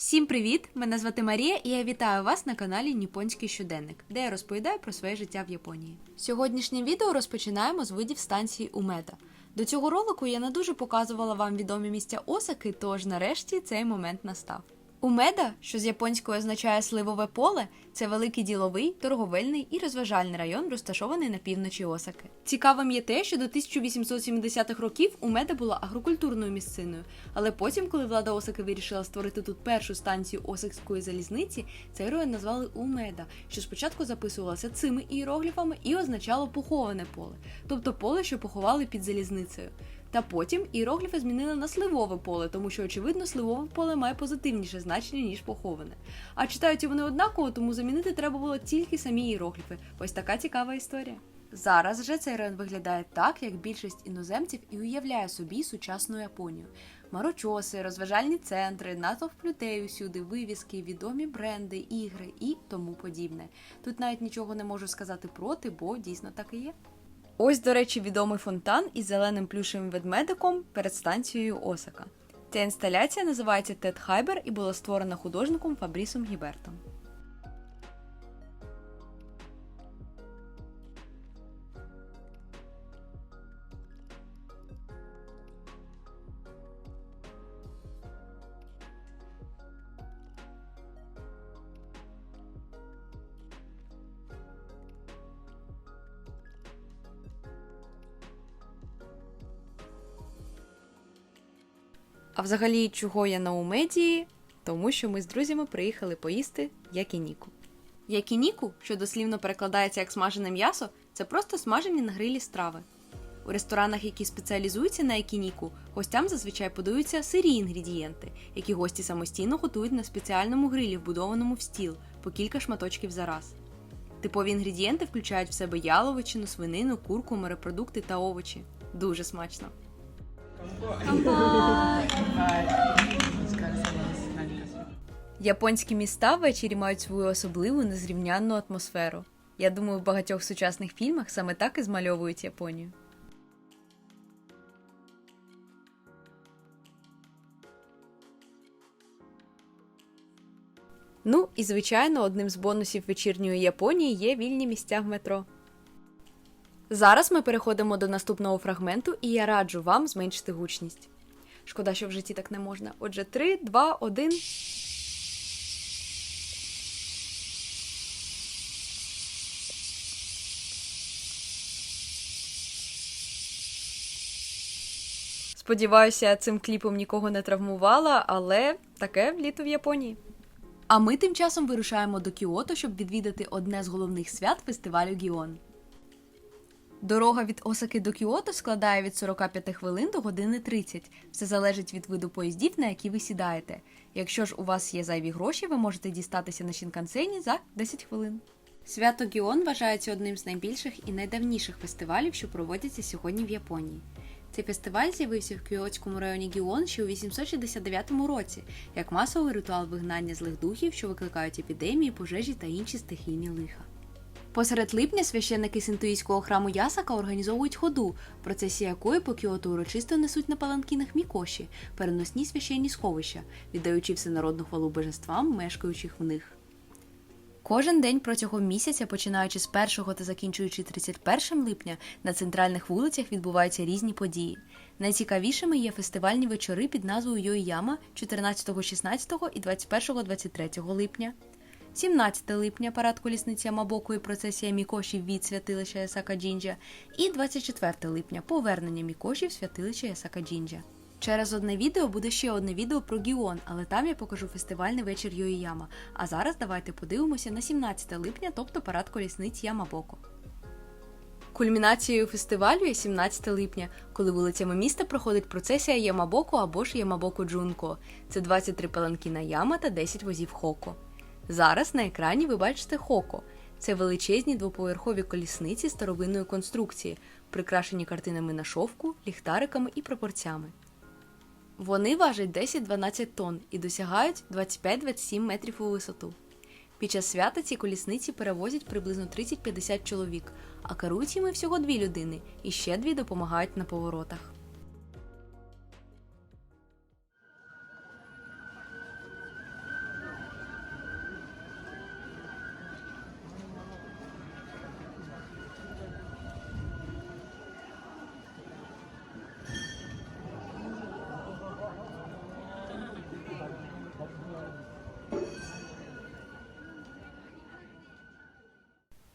Всім привіт! Мене звати Марія, і я вітаю вас на каналі Ніпонський щоденник, де я розповідаю про своє життя в Японії. Сьогоднішнє відео розпочинаємо з видів станції Умета. До цього ролику я не дуже показувала вам відомі місця Осаки, тож нарешті цей момент настав. Умеда, що з японською означає сливове поле, це великий діловий, торговельний і розважальний район, розташований на півночі Осаки. Цікавим є те, що до 1870-х років Умеда була агрокультурною місциною, але потім, коли влада Осаки вирішила створити тут першу станцію Осакської залізниці, цей район назвали Умеда, що спочатку записувалося цими іерогліфами і означало поховане поле, тобто поле, що поховали під залізницею. Та потім іерогліфи змінили на сливове поле, тому що, очевидно, сливове поле має позитивніше значення, ніж поховане. А читають вони однаково, тому замінити треба було тільки самі іерогліфи. Ось така цікава історія. Зараз же цей район виглядає так, як більшість іноземців і уявляє собі сучасну Японію. Марочоси, розважальні центри, натовп людей усюди, вивіски, відомі бренди, ігри і тому подібне. Тут навіть нічого не можу сказати проти, бо дійсно так і є. Ось, до речі, відомий фонтан із зеленим плюшевим ведмедиком перед станцією Осака. Ця інсталяція називається Тед Хайбер і була створена художником Фабрісом Гібертом. А взагалі, чого я на Умедії? Тому що ми з друзями приїхали поїсти якініку. Якініку, що дослівно перекладається як смажене м'ясо, це просто смажені на грилі страви. У ресторанах, які спеціалізуються на якініку, гостям зазвичай подаються сирі інгредієнти, які гості самостійно готують на спеціальному грилі, вбудованому в стіл, по кілька шматочків за раз. Типові інгредієнти включають в себе яловичину, свинину, курку, морепродукти та овочі. Дуже смачно. Японські міста ввечері мають свою особливу незрівнянну атмосферу. Я думаю, в багатьох сучасних фільмах саме так і змальовують Японію. Ну і звичайно, одним з бонусів вечірньої Японії є вільні місця в метро. Зараз ми переходимо до наступного фрагменту, і я раджу вам зменшити гучність. Шкода, що в житті так не можна. Отже, 3, 2, 1. Сподіваюся, цим кліпом нікого не травмувала, але таке літо в Японії. А ми тим часом вирушаємо до Кіото, щоб відвідати одне з головних свят фестивалю Гіон. Дорога від Осаки до Кіото складає від 45 хвилин до години 30. Все залежить від виду поїздів, на які ви сідаєте. Якщо ж у вас є зайві гроші, ви можете дістатися на Шінкансені за 10 хвилин. Свято Гіон вважається одним з найбільших і найдавніших фестивалів, що проводяться сьогодні в Японії. Цей фестиваль з'явився в Кіотському районі Гіон ще у 869 році, як масовий ритуал вигнання злих духів, що викликають епідемії, пожежі та інші стихійні лиха. Посеред липня священники синтуїстського храму Ясака організовують ходу, в процесі якої по Кіоту урочисто несуть на паланкінах мікоші, переносні священні сховища, віддаючи всенародну хвалу божествам, мешкаючих в них. Кожен день протягом місяця, починаючи з 1 та закінчуючи 31 липня, на центральних вулицях відбуваються різні події. Найцікавішими є фестивальні вечори під назвою Йоїяма 14, 16 і 21, 23 липня. 17 липня парад колісниці Амабоку і процесія Мікоші від святилища Ясака Джінджа, і 24 липня повернення Мікоші в святилище Ясака Джінджа. Через одне відео буде ще одне відео про Гіон, але там я покажу фестивальний вечір Йоїяма. А зараз давайте подивимося на 17 липня, тобто парад колісниць Ямабоко. Кульмінацією фестивалю є 17 липня, коли вулицями міста проходить процесія Ямабоко або ж Ямабоко Джунко. Це 23 паланкіна яма та 10 возів хоко. Зараз на екрані ви бачите хоко. Це величезні двоповерхові колісниці старовинної конструкції, прикрашені картинами на шовку, ліхтариками і пропорцями. Вони важать 10-12 тонн і досягають 25-27 метрів у висоту. Під час свята ці колісниці перевозять приблизно 30-50 чоловік, а керують їми всього дві людини, і ще дві допомагають на поворотах.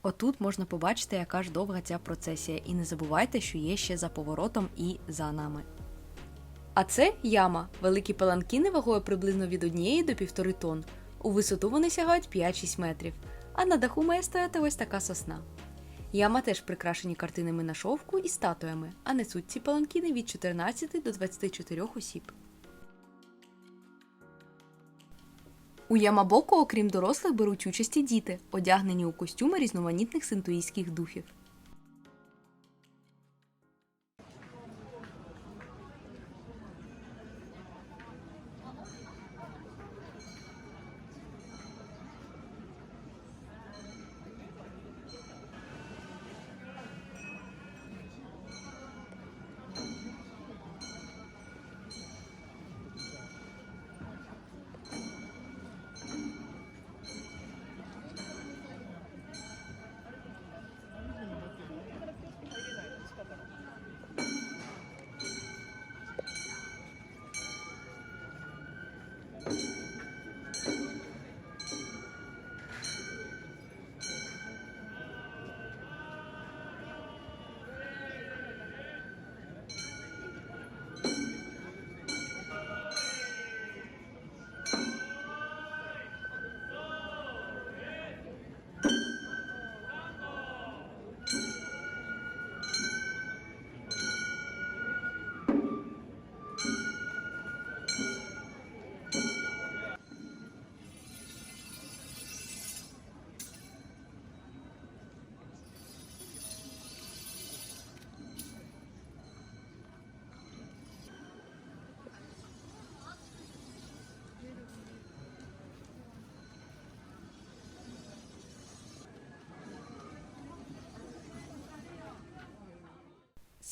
Отут можна побачити, яка ж довга ця процесія, і не забувайте, що є ще за поворотом і за нами. А це яма, великі паланкіни вагою приблизно від 1 до півтори тонн. У висоту вони сягають 5-6 метрів, а на даху має стояти ось така сосна. Яма теж прикрашені картинами на шовку і статуями, а несуть ці паланкіни від 14 до 24 осіб. У Ямабоко, окрім дорослих, беруть участь і діти, одягнені у костюми різноманітних синтуїстських духів.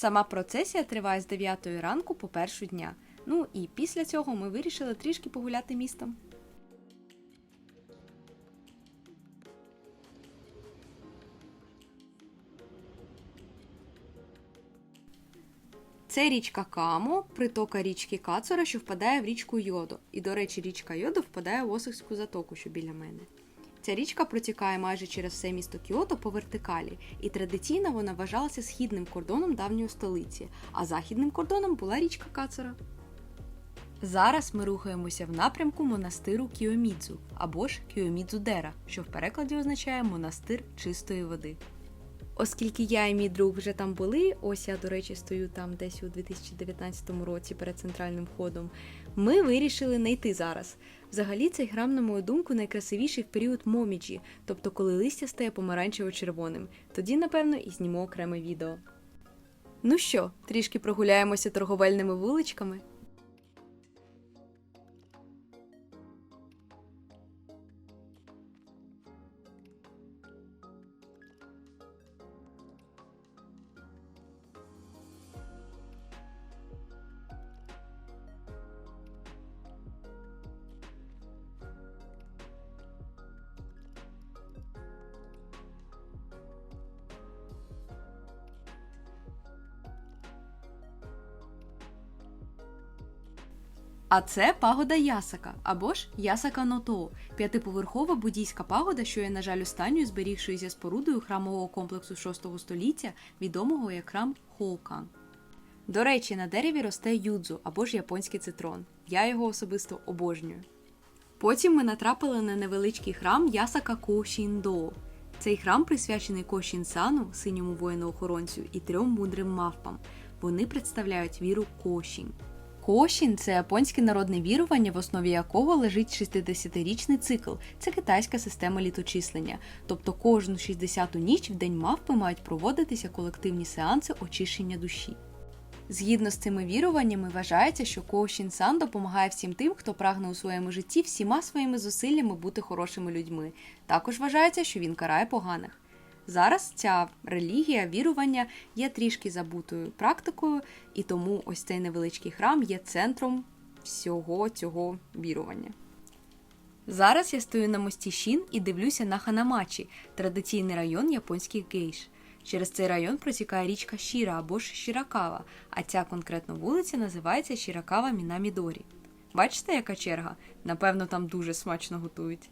Сама процесія триває з 9 ранку по першу дня. Ну і після цього ми вирішили трішки погуляти містом. Це річка Камо, притока річки Кацура, що впадає в річку Йодо. І, до речі, річка Йодо впадає в Осихську затоку, що біля мене. Ця річка протікає майже через все місто Кіото по вертикалі, і традиційно вона вважалася східним кордоном давньої столиці, а західним кордоном була річка Кацера. Зараз ми рухаємося в напрямку монастиру Кіомідзу або ж Кіомідзудера, що в перекладі означає монастир чистої води. Оскільки я і мій друг вже там були, ось я, до речі, стою там десь у 2019 році перед центральним входом, ми вирішили не йти зараз. Взагалі, цей храм, на мою думку, найкрасивіший в період моміджі, тобто коли листя стає помаранчево-червоним. Тоді, напевно, і зніму окреме відео. Ну що, трішки прогуляємося торговельними вуличками? А це пагода Ясака або ж Ясака Ното, п'ятиповерхова буддійська пагода, що є, на жаль, останньою зберігшоюся спорудою храмового комплексу 6 століття, відомого як храм Хоукан. До речі, на дереві росте юдзу або ж японський цитрон. Я його особисто обожнюю. Потім ми натрапили на невеличкий храм Ясака Кошіндо. Цей храм присвячений Кошін-сану, синьому воїну-охоронцю, і трьом мудрим мавпам. Вони представляють віру Кошін. Кошін це японське народне вірування, в основі якого лежить 60-річний цикл. Це китайська система літочислення. Тобто кожну 60-ту ніч в день мавпи мають проводитися колективні сеанси очищення душі. Згідно з цими віруваннями, вважається, що Коушін Сан допомагає всім тим, хто прагне у своєму житті всіма своїми зусиллями бути хорошими людьми. Також вважається, що він карає поганих. Зараз ця релігія, вірування є трішки забутою практикою, і тому ось цей невеличкий храм є центром всього цього вірування. Зараз я стою на мості Шін і дивлюся на Ханамачі, традиційний район японських гейш. Через цей район протікає річка Шіра або ж Шіракава, а ця конкретна вулиця називається Шіракава Мінамідорі. Бачите, яка черга? Напевно, там дуже смачно готують.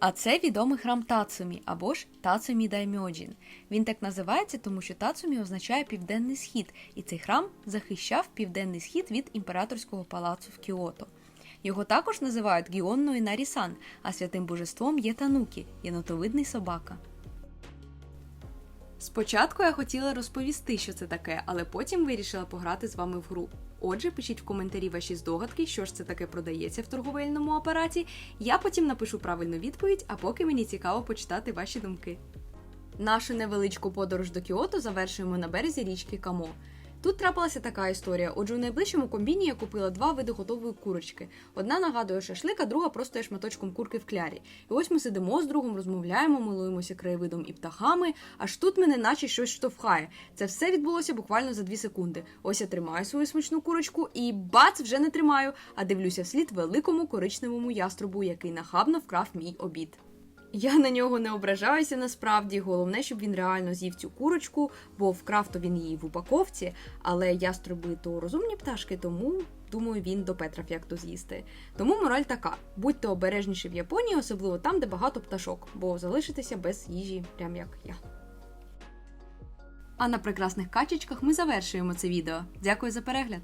А це відомий храм Тацумі або ж Тацумі Даймьоджін. Він так називається, тому що Тацумі означає південний схід, і цей храм захищав південний схід від імператорського палацу в Кіото. Його також називають Гіонною Нарісан, а святим божеством є Танукі, єнотовидний собака. Спочатку я хотіла розповісти, що це таке, але потім вирішила пограти з вами в гру. Отже, пишіть в коментарі ваші здогадки, що ж це таке продається в торговельному апараті. Я потім напишу правильну відповідь, а поки мені цікаво почитати ваші думки. Нашу невеличку подорож до Кіото завершуємо на березі річки Камо. Тут трапилася така історія. Отже, у найближчому комбіні я купила два види готової курочки. Одна нагадує шашлик, а друга просто є шматочком курки в клярі. І ось ми сидимо з другом, розмовляємо, милуємося краєвидом і птахами. Аж тут мене наче щось штовхає. Це все відбулося буквально за дві секунди. Ось я тримаю свою смачну курочку і бац, вже не тримаю, а дивлюся вслід великому коричневому яструбу, який нахабно вкрав мій обід. Я на нього не ображаюся насправді. Головне, щоб він реально з'їв цю курочку, бо вкрав то він її в упаковці, але яструби то розумні пташки, тому думаю, він до Петра як то з'їсти. Тому мораль така: будьте обережніші в Японії, особливо там, де багато пташок, бо залишитеся без їжі, прям як я. А на прекрасних качечках ми завершуємо це відео. Дякую за перегляд.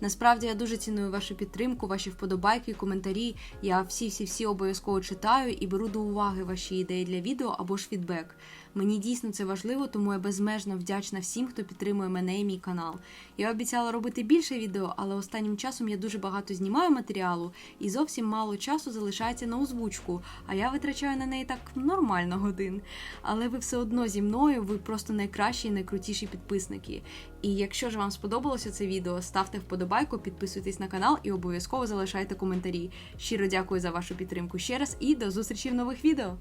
Насправді я дуже ціную вашу підтримку, ваші вподобайки, коментарі. Я всі-всі-всі обов'язково читаю і беру до уваги ваші ідеї для відео або ж фідбек. Мені дійсно це важливо, тому я безмежно вдячна всім, хто підтримує мене і мій канал. Я обіцяла робити більше відео, але останнім часом я дуже багато знімаю матеріалу і зовсім мало часу залишається на озвучку, а я витрачаю на неї так нормально годин. Але ви все одно зі мною, ви просто найкращі і найкрутіші підписники. І якщо ж вам сподобалося це відео, ставте вподобайку, підписуйтесь на канал і обов'язково залишайте коментарі. Щиро дякую за вашу підтримку ще раз і до зустрічі в нових відео!